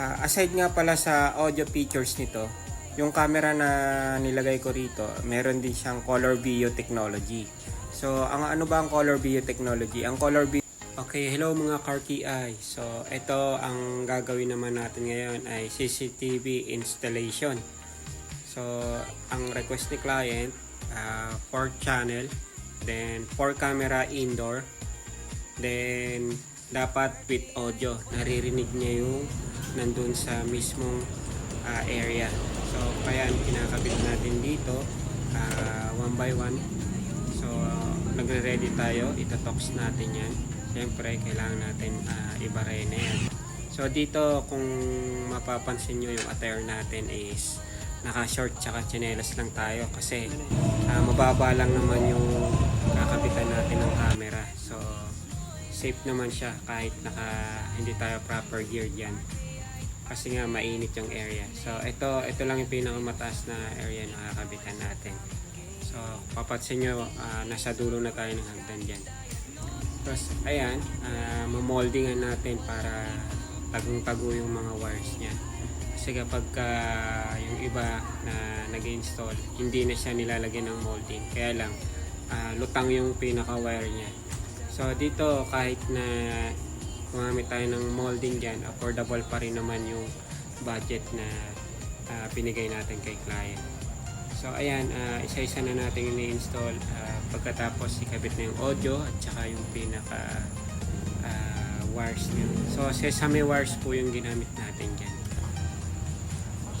Ah, aside nga pala sa audio features nito, yung camera na nilagay ko rito, meron din siyang color view technology. So, ang ano ba ang color view technology? Ang color view Okay, hello mga Karki Eye. So, ito ang gagawin naman natin ngayon ay CCTV installation. So, ang request ni client, 4 channel, then 4 camera indoor, then dapat with audio. Naririnig niya yung nandun sa mismong ah, area. So, kaya kinakabit natin dito, ah, one by one. So, nagre-ready tayo. Itatox natin yan. Siyempre, kailangan natin uh, ibaray na yan. So, dito kung mapapansin nyo yung attire natin is naka-short tsaka chinelas lang tayo kasi ah, mababa lang naman yung kakabitan natin ng camera. So, safe naman siya kahit naka hindi tayo proper gear diyan. Kasi nga mainit yung area. So, ito ito lang yung pinakamataas na area na kakabitan natin. So, papansin nyo, ah, nasa dulo na tayo ng hagdan dyan. Tapos, ayan, uh, mamoldingan natin para tagong-tago yung mga wires niya. Kasi kapag ah, yung iba na nag-install, hindi na siya nilalagyan ng molding. Kaya lang, ah, lutang yung pinaka-wire niya. So, dito, kahit na gumamit tayo ng molding dyan, affordable pa rin naman yung budget na ah, binigay natin kay client. So ayan, ah, isa-isa na natin ini-install ah, pagkatapos ikabit na yung audio at saka yung pinaka ah, wires niya. So sesame wires po yung ginamit natin dyan.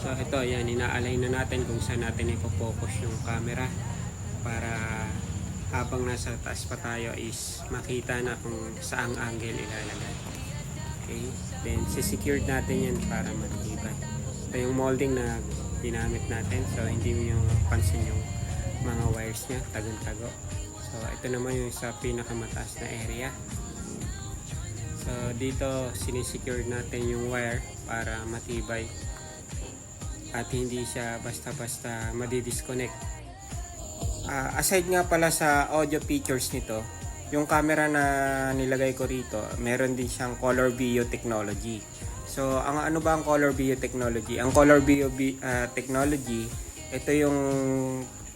So ito, ayan, ina-align na natin kung saan natin ipo-focus yung camera para habang nasa taas pa tayo is makita na kung saang angle ilalagay. Okay, then sisecured natin yan para matibay. Ito yung molding na ginamit natin. So, hindi mo yung pansin yung mga wires niya, tagong-tago. So, ito naman yung sa pinakamataas na area. So, dito sinisecure natin yung wire para matibay at hindi siya basta-basta madidisconnect. Ah, aside nga pala sa audio features nito, yung camera na nilagay ko rito, meron din siyang color view technology. So, ang ano ba ang color view technology? Ang color view ah, technology, ito yung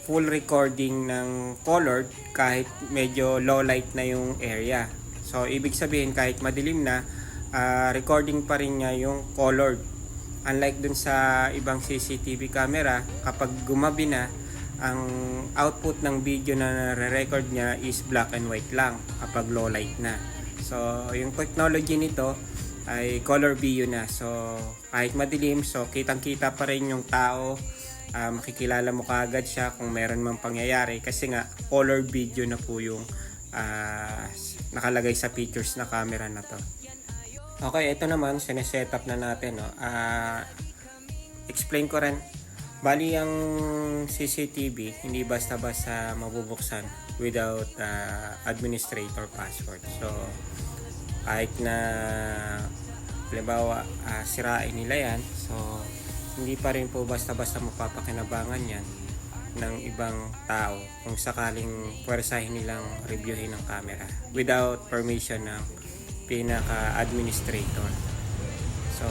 full recording ng colored kahit medyo low light na yung area. So, ibig sabihin kahit madilim na, ah, recording pa rin niya yung colored. Unlike dun sa ibang CCTV camera, kapag gumabi na, ang output ng video na nare-record niya is black and white lang kapag low light na. So, yung technology nito ay color view na. So, kahit madilim, so kitang-kita pa rin yung tao. Ah, makikilala mo kaagad siya kung meron mang pangyayari kasi nga color video na po yung ah, nakalagay sa features na camera na to. Okay, ito naman, sineset na natin. No? Ah, explain ko rin. Bali, ang CCTV, hindi basta-basta mabubuksan without ah, administrator password. So, kahit na halimbawa ah, sirain nila yan, so hindi pa rin po basta-basta mapapakinabangan yan ng ibang tao kung sakaling pwersahin nilang reviewin ng camera without permission ng pinaka-administrator. So,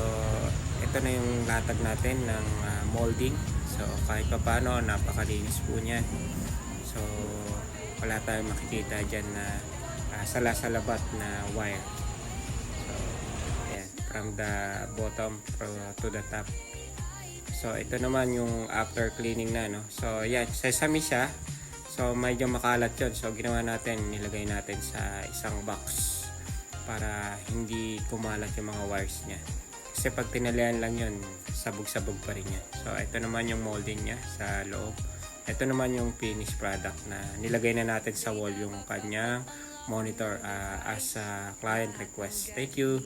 ito na yung latag natin ng ah, molding. So, kahit pa paano, napakalinis po niyan. So, wala tayong makikita dyan na ah, salasalabat na wire. So, ayan, from the bottom pro- to the top. So, ito naman yung after cleaning na, no? So, yan, sesame siya. So, medyo makalat yun. So, ginawa natin, nilagay natin sa isang box para hindi kumalat yung mga wires niya. Kasi pag tinalian lang yun, sabog-sabog pa rin yan. So, ito naman yung molding niya sa loob. Ito naman yung finished product na nilagay na natin sa wall yung kanyang monitor ah, as a client request. Thank you!